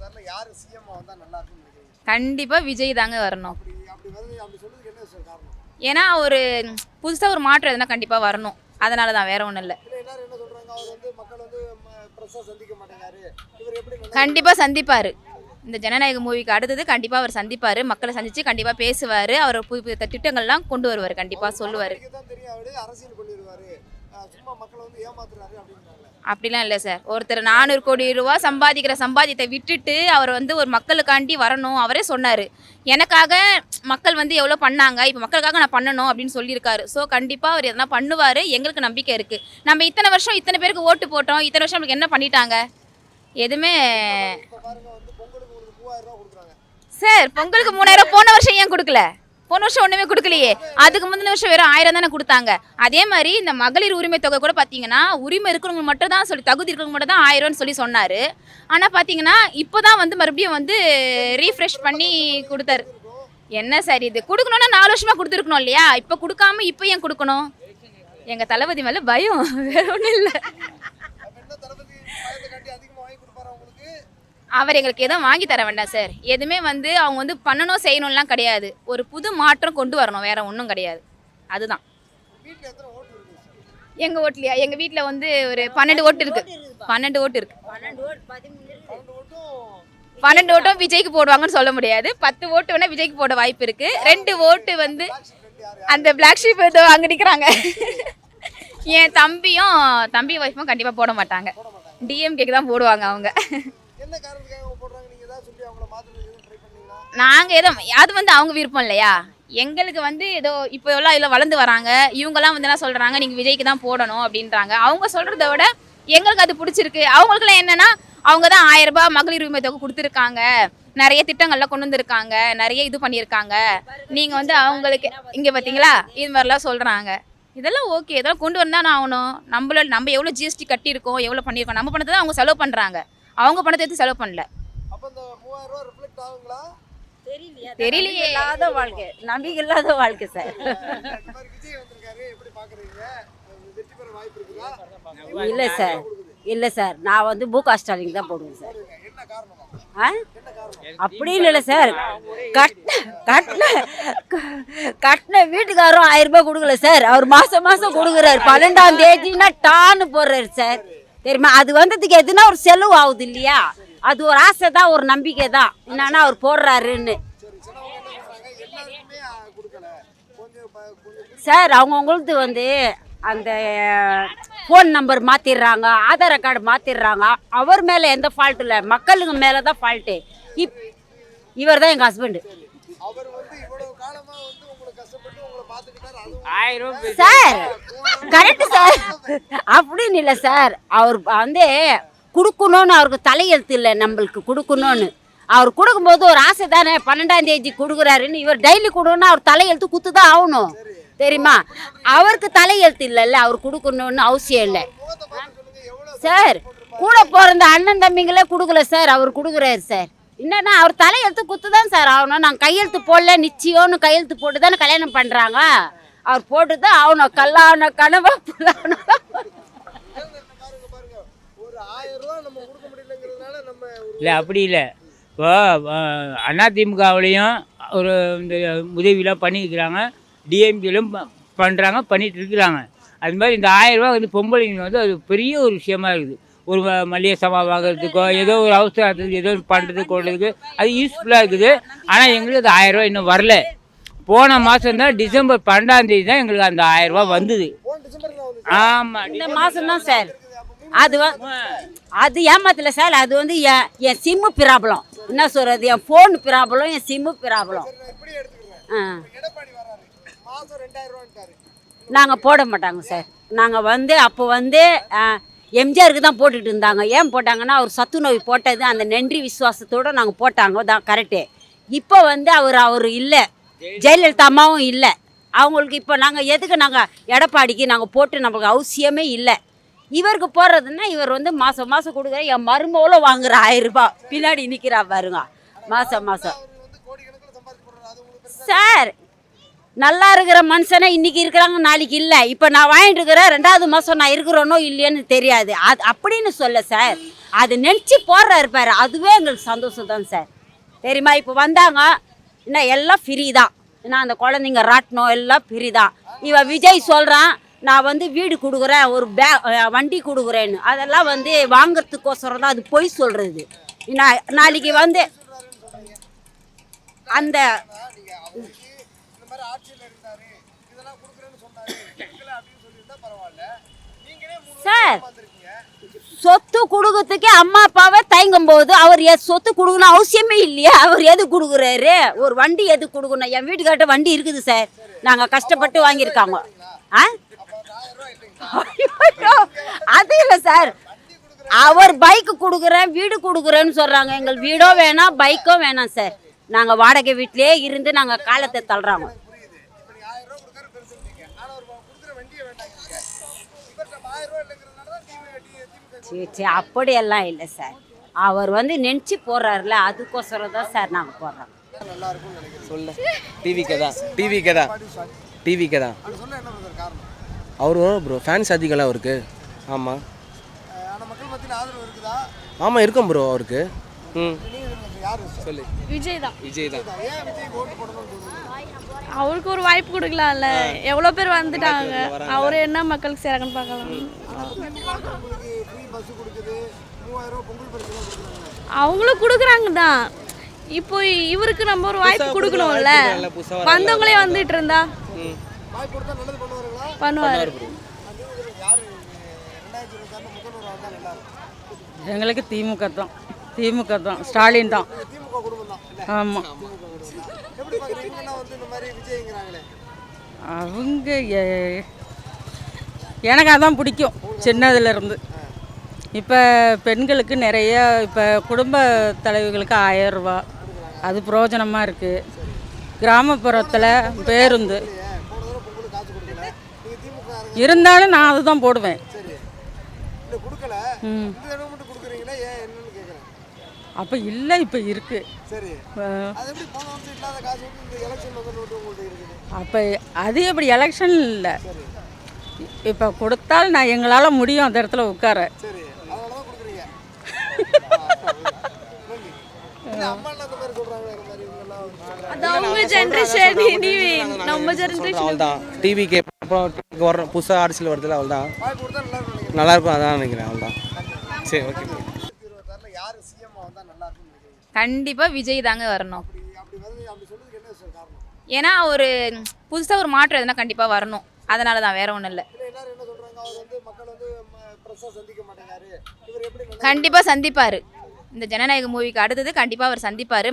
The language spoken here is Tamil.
இருபத்தாறுல யாரு சிஎம் வந்தா நல்லா இருக்கும்னு நினைக்கிறீங்க? கண்டிப்பாக விஜய் தாங்க வரணும். அப்படி அப்படி வருது அப்படி சொல்றதுக்கு என்ன சார் காரணம்? ஏன்னா ஒரு புதுசாக ஒரு மாற்றம் எதுனா கண்டிப்பாக வரணும். அதனால தான் வேற ஒன்றும் இல்லை. இல்ல எல்லாரும் என்ன சொல்றாங்க? அவர் வந்து மக்கள் வந்து பிரஸ்ஸா சந்திக்க மாட்டேங்காரு இவர் எப்படி நல்லா- கண்டிப்பாக சந்திப்பார். இந்த ஜனநாயக மூவிக்கு அடுத்தது கண்டிப்பாக அவர் சந்திப்பார். மக்களை சந்தித்து கண்டிப்பாக பேசுவார். அவர் புது புது திட்டங்கள்லாம் கொண்டு வருவார். கண்டிப்பாக சொல்லுவார். அவருக்கு தான் தெரியும் அவரு. அரசியல் பண்ணிடுவாரு. அஹ் அப்படிலாம் இல்லை சார். ஒருத்தர் நானூறு கோடி ரூபா சம்பாதிக்கிற சம்பாதியத்தை விட்டுட்டு அவர் வந்து ஒரு மக்களுக்காண்டி வரணும் அவரே சொன்னார். எனக்காக மக்கள் வந்து எவ்வளோ பண்ணாங்க இப்போ மக்களுக்காக நான் பண்ணணும் அப்படின்னு சொல்லியிருக்காரு. ஸோ கண்டிப்பாக அவர் எதனா பண்ணுவார் எங்களுக்கு நம்பிக்கை இருக்குது நம்ம இத்தனை வருஷம் இத்தனை பேருக்கு ஓட்டு போட்டோம் இத்தனை வருஷம் நம்மளுக்கு என்ன பண்ணிட்டாங்க? எதுவுமே சார் பொங்கலுக்கு மூணாயிரம் போன வருஷம் ஏன் கொடுக்கல? போன வருஷம் ஒன்றுமே கொடுக்கலையே. அதுக்கு முந்தின வருஷம் வெறும் ஆயிரம் தானே கொடுத்தாங்க. அதே மாதிரி இந்த மகளிர் உரிமை தொகை கூட பார்த்தீங்கன்னா உரிமை இருக்கிறவங்க மட்டும் தான் சொல்லி தகுதி இருக்கிறவங்க மட்டும் தான் ஆயிரம்னு சொல்லி சொன்னார். ஆனால் பார்த்தீங்கன்னா இப்போ தான் வந்து மறுபடியும் வந்து ரீஃப்ரெஷ் பண்ணி கொடுத்தாரு. என்ன சார் இது? கொடுக்கணும்னா நாலு வருஷமாக கொடுத்துருக்கணும் இல்லையா? இப்போ கொடுக்காம இப்போ ஏன் கொடுக்கணும்? எங்கள் தளபதி மேலே பயம். வேற ஒன்றும் இல்லை அப்ப என்ன தளபதி பயத்தை காட்டி அதிகமா வாங்கி கொடுப்பாரா உங்களுக்கு அவர் எங்களுக்கு எதுவும் வாங்கி தர வேண்டாம் சார் எதுவுமே வந்து அவங்க வந்து பண்ணணும் செய்யணும்லாம் கிடையாது. ஒரு புது மாற்றம் கொண்டு வரணும் வேற ஒன்றும் கிடையாது. அதுதான். எங்க எங்கள் ஓட்டுலையா? எங்கள் வீட்டில் வந்து ஒரு பன்னெண்டு ஓட்டு இருக்கு. பன்னெண்டு ஓட்டு இருக்கு. பன்னெண்டு ஓட்டும் விஜய்க்கு போடுவாங்கன்னு சொல்ல முடியாது. பத்து ஓட்டு வேணா விஜய்க்கு போட வாய்ப்பு இருக்கு. ரெண்டு ஓட்டு வந்து அந்த பிளாக் ஷீப் ஏதோ அங்கே நிற்கிறாங்க என் தம்பியும் தம்பி ஒய்ஃபும் கண்டிப்பாக போட மாட்டாங்க. டிஎம்கேக்கு தான் போடுவாங்க அவங்க. நாங்கள் ஏதோ அது வந்து அவங்க விருப்பம் இல்லையா? எங்களுக்கு வந்து ஏதோ இப்போ எல்லாம் இதில் வளர்ந்து வராங்க. இவங்கெல்லாம் வந்து என்ன சொல்கிறாங்க நீங்கள் விஜய்க்கு தான் போடணும் அப்படின்றாங்க. அவங்க சொல்கிறத விட எங்களுக்கு அது பிடிச்சிருக்கு. அவங்களுக்குலாம் என்னென்னா அவங்க தான் ஆயிரம் ரூபாய் மகளிர் உரிமை தொகை கொடுத்துருக்காங்க. நிறைய திட்டங்கள்லாம் கொண்டு வந்திருக்காங்க. நிறைய இது பண்ணியிருக்காங்க. நீங்கள் வந்து அவங்களுக்கு இங்கே பார்த்தீங்களா இது மாதிரிலாம் சொல்கிறாங்க இதெல்லாம் ஓகே. இதெல்லாம் கொண்டு வந்தானே ஆகணும். நம்மள நம்ம எவ்வளோ ஜிஎஸ்டி கட்டியிருக்கோம் எவ்வளோ பண்ணியிருக்கோம். நம்ம பணத்தை தான் அவங்க செலவு பண்ணுறாங்க அவங்க பணத்தை எடுத்து செலவு பண்ணல. தெரியலையே. இல்லாத வாழ்க்கை. நம்பிக்கை இல்லாத வாழ்க்கை சார். இல்லை சார். இல்லை சார். நான் வந்து பூகா ஸ்டாலின் தான் போடுவேன் சார். என்ன காரணமா? ஆ? என்ன காரணம்? அப்படின்னு இல்லை சார். கட்ட கட்டின கட்டின வீட்டுக்காரரும் ஆயிரம் ரூபாய் கொடுக்கல சார். அவர் மாசம் மாசம் கொடுக்குறாரு. பன்னெண்டாம் தேதினா டான்னு போடுறாரு சார். தெரியுமா? அது வந்ததுக்கு எதுனா ஒரு செலவு ஆகுது இல்லையா? அது ஒரு ஆசை தான் ஒரு நம்பிக்கை தான். என்னன்னா அவர் போடுறாருன்னு. சார் அவங்கவுங்களுக்கு வந்து அந்த ஃபோன் நம்பர் மாற்றிடுறாங்க ஆதார் கார்டு மாற்றிடுறாங்க அவர் மேலே எந்த ஃபால்ட்டும் இல்லை. மக்களுங்க மேலே தான் ஃபால்ட்டு இப் இவர் தான் எங்கள் ஹஸ்பண்டு சார் கரெக்டு சார். அப்படின்னு இல்லை சார். அவர் வந்து கொடுக்கணும்னு அவருக்கு தலையெழுத்து இல்லை நம்மளுக்கு கொடுக்கணும்னு. அவர் கொடுக்கும்போது ஒரு ஆசை தானே பன்னெண்டாம் தேதி கொடுக்குறாருன்னு இவர் டெய்லி கொடுக்கணும்னா அவர் தலையெழுத்து குத்து தான் ஆகணும். தெரியுமா? அவருக்கு தலையெழுத்து இல்லைல்ல அவர் கொடுக்கணும்னு அவசியம் இல்லை. சார் கூட பிறந்த அண்ணன் தம்பிங்களே கொடுக்கல சார் அவர் கொடுக்குறாரு சார். என்னன்னா அவர் தலையெழுத்து குத்து தான் சார் ஆகணும். நாங்கள் கையெழுத்து போடல நிச்சயம்னு கையெழுத்து போட்டு தானே கல்யாணம் பண்ணுறாங்க அவர் போட்டு தான் ஆகணும். கல்லான கனவா புல்லான. ஆயிரம் இல்லை அப்படி இல்லை. இப்போ அதிமுகவுலேயும் ஒரு இந்த உதவியெலாம் பண்ணியிருக்கிறாங்க. டிஎம்கேலும் பண்ணுறாங்க பண்ணிகிட்டு இருக்கிறாங்க. அது மாதிரி இந்த ஆயிரம் ரூபா வந்து பொம்பளைங்க வந்து அது பெரிய ஒரு விஷயமா இருக்குது. ஒரு மளிகை சாமான் வாங்குறதுக்கோ ஏதோ ஒரு அவசரத்துக்கு ஏதோ பண்ணுறதுக்கு கொள்றதுக்கு அது யூஸ்ஃபுல்லாக இருக்குது. ஆனால் எங்களுக்கு அது ஆயிரம் ரூபாய் இன்னும் வரல. போன மாதம் தான் டிசம்பர் பன்னெண்டாம் தேதி தான் எங்களுக்கு அந்த ஆயிரம் ரூபாய் வந்தது. ஆமாம் இந்த மாதம் தான் சார். அது அது ஏமாத்தல சார்? அது வந்து என் என் சிம்மு ப்ராப்ளம் என்ன சொல்கிறது என் ஃபோன் ப்ராப்ளம் என் சிம்மு ப்ராப்ளம் ஆ. நாங்கள் போட மாட்டாங்க சார். நாங்கள் வந்து அப்போ வந்து எம்ஜிஆருக்கு தான் போட்டுட்டு இருந்தாங்க. ஏன் போட்டாங்கன்னா அவர் சத்து நோய் போட்டது அந்த நன்றி விசுவாசத்தோடு நாங்கள் போட்டாங்க. தான் கரெக்டு இப்போ வந்து அவர் அவர் இல்லை. ஜெயலலிதா அம்மாவும் இல்லை. அவங்களுக்கு இப்போ நாங்கள் எதுக்கு நாங்கள் எடப்பாடிக்கு நாங்கள் போட்டு நம்மளுக்கு அவசியமே இல்லை. இவருக்கு போடுறதுன்னா இவர் வந்து மாதம் மாதம் கொடுக்குற என் மருமகளும் வாங்குற ஆயிரம் ரூபாய். பின்னாடி நிற்கிறா பாருங்க. மாதம் மாதம் சார் நல்லா இருக்கிற மனுஷனே இன்னைக்கு இருக்கிறாங்க நாளைக்கு இல்லை. இப்போ நான் வாங்கிட்டு இருக்கிறேன் ரெண்டாவது மாதம் நான் இருக்கிறோனோ இல்லையோன்னு தெரியாது. அது அப்படின்னு சொல்ல சார் அது நினச்சி போடுறாரு பாரு. அதுவே எங்களுக்கு சந்தோஷம் தான் சார். தெரியுமா? இப்போ வந்தாங்க என்ன எல்லாம் ஃப்ரீ தான். ஏன்னா அந்த குழந்தைங்க ராட்டணும் எல்லாம் ஃப்ரீ தான். இவன் விஜய் சொல்கிறான் நான் வந்து வீடு கொடுக்குறேன் ஒரு பே வண்டி கொடுக்குறேன்னு. அதெல்லாம் வந்து வாங்குறதுக்கோசரம் தான் அது பொய் சொல்கிறது நான் நாளைக்கு வந்து அந்த நீங்க அவருக்கு இந்த மாதிரி ஆட்சியில் இருந்தாரு இதெல்லாம் கொடுக்குறேன்னு சொன்னாரு கொடுக்கல அப்படின்னு சொல்லியிருந்தா பரவாயில்ல நீங்களே மூணு சார் சொத்து கொடுக்கறதுக்கே அம்மா அப்பாவை தயங்கும் போது அவர் எ- சொத்து கொடுக்கணும் அவசியமே இல்லையா. அவர் எது கொடுக்குறாரு? ஒரு வண்டி எது கொடுக்கணும்? என் வீட்டுக்கார்ட்ட வண்டி இருக்குது சார். நாங்கள் கஷ்டப்பட்டு வாங்கியிருக்காங்க. ஆ? அது இல்லை சார். அவர் பைக்கு கொடுக்குறேன் வீடு கொடுக்குறேன்னு சொல்கிறாங்க எங்கள் வீடோ வேணாம் பைக்கும் வேணாம் சார். நாங்கள் வாடகை வீட்டிலே இருந்து நாங்கள் காலத்தை தள்ளுறாங்க புரியுது இப்போ நீங்க ஆயிரம் ரூபாய் கொடுக்குற பெருசுன்றீங்க ஆனா ஒரு கொடுக்குற வண்டியை வேண்டாங்கிறீங்க இவர்கிட்ட நம்ம ஆயிரம் ரூபாய் இல்லைங்கிறதுனால தான் திமுக திமுக சரி சரி அப்படியெல்லாம் இல்லை சார். அவர் வந்து நினச்சி போடுறாருல அதுக்கோசரம் தான் சார் நாங்கள் போடுறோம். சொல்ல. டிவிக்கு தான். டிவிக்கு தான் டிவிக்கு தான். அது சொல்ல என்ன பிரதர் காரணம் அவரும் ப்ரோ ஃபேன்ஸ் அதிகம்ல அவருக்கு. ஆமாம் ஆமாம் இருக்கும் ப்ரோ அவருக்கு. ம். சொல்லு. விஜய் தான். விஜய் தான். அவருக்கு ஒரு வாய்ப்பு கொடுக்கலாம்ல. எவ்வளோ பேர் வந்துட்டாங்க. அவர் என்ன மக்களுக்கு சேரங்கன்னு பார்க்கலாம். பஸ் கொடுக்குது. மூவாயிரம் ரூபாய் பொங்கல் பரிசு எல்லாம் கொடுக்குறாங்க. அவங்களும் கொடுக்குறாங்க தான் இப்போ இவருக்கு நம்ம ஒரு வாய்ப்பு கொடுக்கணும்ல. வந்தவங்களே வந்துட்டு இருந்தா? வாய்ப்பு கொடுத்தா நல்லது பண்ணுவாருங்களா? பண்ணுவார். எங்களுக்கு திமுக தான். திமுக தான். ஸ்டாலின் தான். ஆமாம் எப்படி பாக்குறீங்க? இவங்கெல்லாம் வந்து இந்த மாதிரி விஜய்ங்கிறாங்களே. அவங்க எனக்கு அதான் பிடிக்கும். சின்னதுலேருந்து இப்போ பெண்களுக்கு நிறைய இப்போ குடும்ப தலைவிகளுக்கு ஆயரூபா அது பிரயோஜனமாக இருக்குது கிராமப்புறத்தில் பேருந்து. இருந்தாலும் நான் அதுதான் போடுவேன். ம். அப்போ இல்லை இப்போ இருக்குது இருக்குது அப்போ அது எப்படி எலெக்ஷன் இல்லை. இப்போ கொடுத்தால் நான் எங்களால் முடியும் அந்த இடத்துல உட்கார சரி அதனால தான் கொடுக்குறீங்க அப்புறம் டிவிக்கு வர புதுசாக ஆர்சியில் வருதுல அவள் தான். நல்லா இருக்கும் நினைக்கிறேன் நல்லா இருக்கும் அதான் நினைக்கிறேன் அவள் தான். சரி ஓகே இருபத்தாறுல யாரு சிஎம் வந்தா நல்லா இருக்கும்னு நினைக்கிறீங்க கண்டிப்பா விஜய் தாங்க வரணும். ஏன்னா ஒரு புதுசா ஒரு மாற்றம் எதுனா கண்டிப்பா வரணும். அதனால தான் வேற ஒன்றும் இல்லை. கண்டிப்பாக சந்திப்பார். இந்த ஜனநாயக மூவிக்கு அடுத்தது கண்டிப்பாக அவர் சந்திப்பார்.